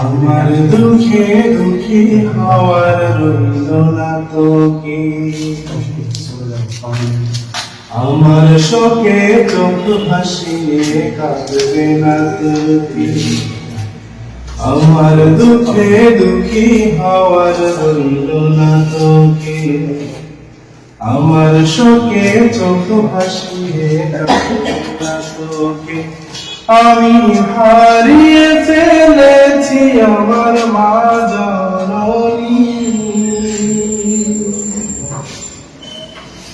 আমার দুঃখে দুঃখী হওয়ার রইল না তো কি আমার শোকে চোখ ভাসিয়ে কাঁদবে না তুমি। আমার দুঃখে দুঃখী হওয়ার রইল না তোকে। আমার শোকে চোখ ভাসিয়ে কাঁদবে না তোকে। আমি হারিয়ে ফেলেছি আমার মা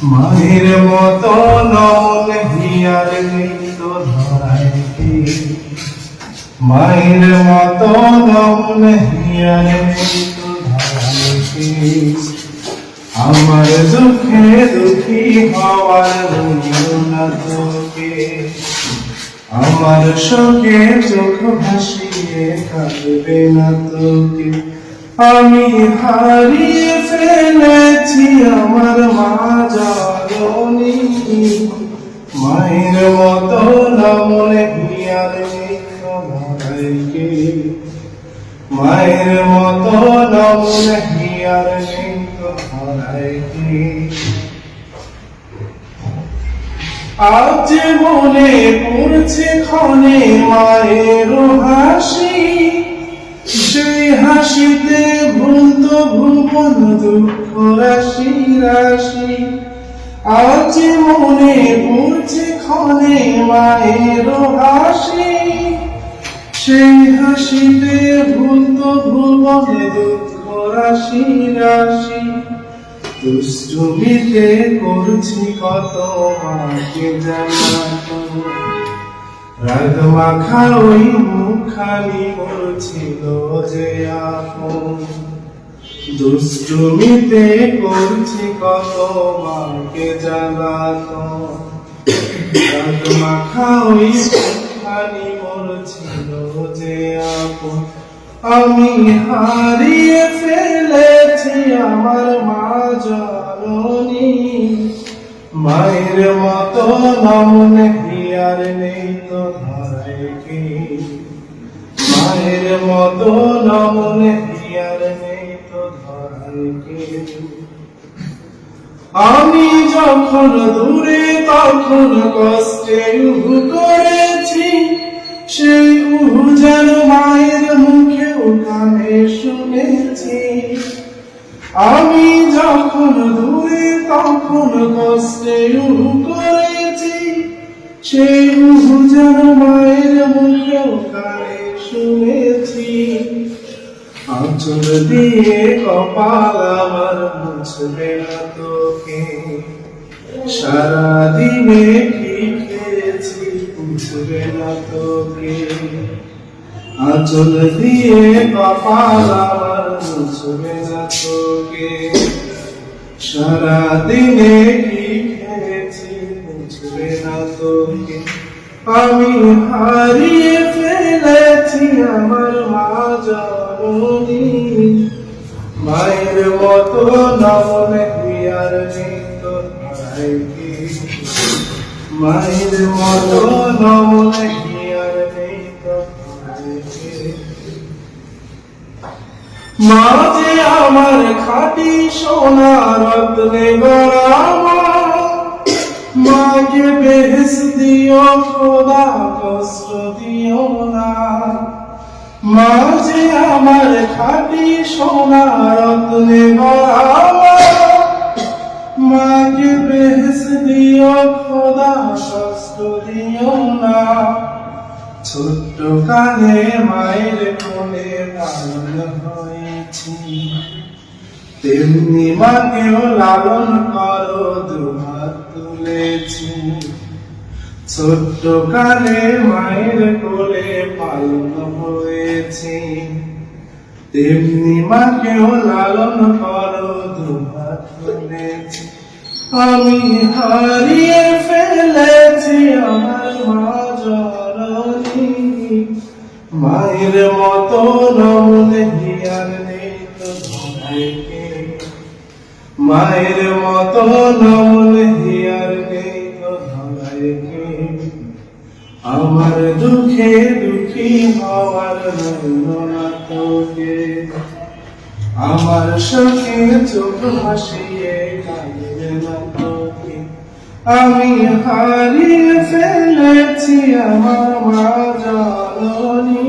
মায়ের মতো ধরায় মায়ের মতো তো ধরায় আমার দুঃখে দুঃখী হওয়ার তোকে। আমার শোকে চোখ ভাসিয়ে কাঁদবে না তোকে। আমি হারিয়ে ফেলেছি আমার মা জননী। মায়ের মতো নমনে হিয়ার কে মায়ের মতো নমনে হিয়ার কে আজ মনে পড়ছে ক্ষণে মায়ের হাসি, সেই হাসিতে ভুলত ভুবন দুঃখ রাশি রাশি। আজ মনে পড়ছে ক্ষণে মায়ের হাসি, সেই হাসিতে ভুলত ভুবন দুঃখ রাশি রাশি। দুষ্টুমিতে করছি কত মাকে জানাতো। রাগ মাখা ওই মুখানি করছিল যে আপন। দুষ্টুমিতে করছি কত মাকে জানাতো। রাগ মাখা ওই মুখানি করছিল যে আপন। আমি হারিয়ে ফেলেছি আমার মা জননী মায়ের মতো নমনে হিয়ার নেই তো ধরায় কি? মায়ের মতো নমনে হিয়ার নেই তো ধরায় কি? আমি যখন দূরে তখন কষ্টে উহু করেছি, সেই উহু মায়ের মুখেও কানে শুনেছি, আমি যখন দূরে তখন কষ্টে করেছি, সেই যেন মায়ের মুখেও কানে শুনেছি। আঁচল দিয়ে কপাল আমার মুছবে না তোকে, সারাদিনে কি খেয়েছি বুঝবে না তোকে। আঁচল দিয়ে কপাল আমার মুছবে না তোকে। সারাদিনে কি খেয়েছি বুঝবে না তোকে। আমি হারিয়ে ফেলেছি আমার মা জননী মায়ের মতো নমনে হিয়ার নেই তো মায়ের মতো নমনে মা যে আমার খাটি সোনা রত্নে গড়া মাকে বেহেস দিও, খোদা কষ্ট দিও না। মা যে আমার খাটি সোনা রত্নে গড়া মাকে বেহেস দিও, খোদা কষ্ট দিও না। ছোট্ট মায়ের কোলে লালন হয়েছি। তেমনি মাকেও লালন করো দুহাত তুলেছি। ছোট্ট কালে মায়ের কোলে পালন হয়েছি। তেমনি মাকেও লালন করো দুহাত তুলেছি। আমি হারিয়ে ফেলেছি আমার মা মায়ের মতো নমনে হিয়ার নেই তো ধরায় কে মায়ের মতো নমনে হিয়ার নেই তো ধরায় কে আমার দুঃখে দুঃখী হওয়ার না তো আমার সখে চোখ হাসিয়ে তোকে আমি হারিয়ে ফেলেছি আমার জননী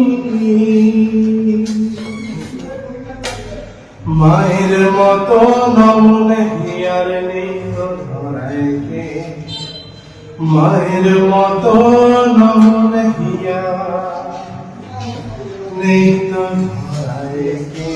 মায়ের মতো নমনে হিয়ার নেই ধরাইকে মায়ের মতো নমনে হিয়া নেই তো ধরাইকে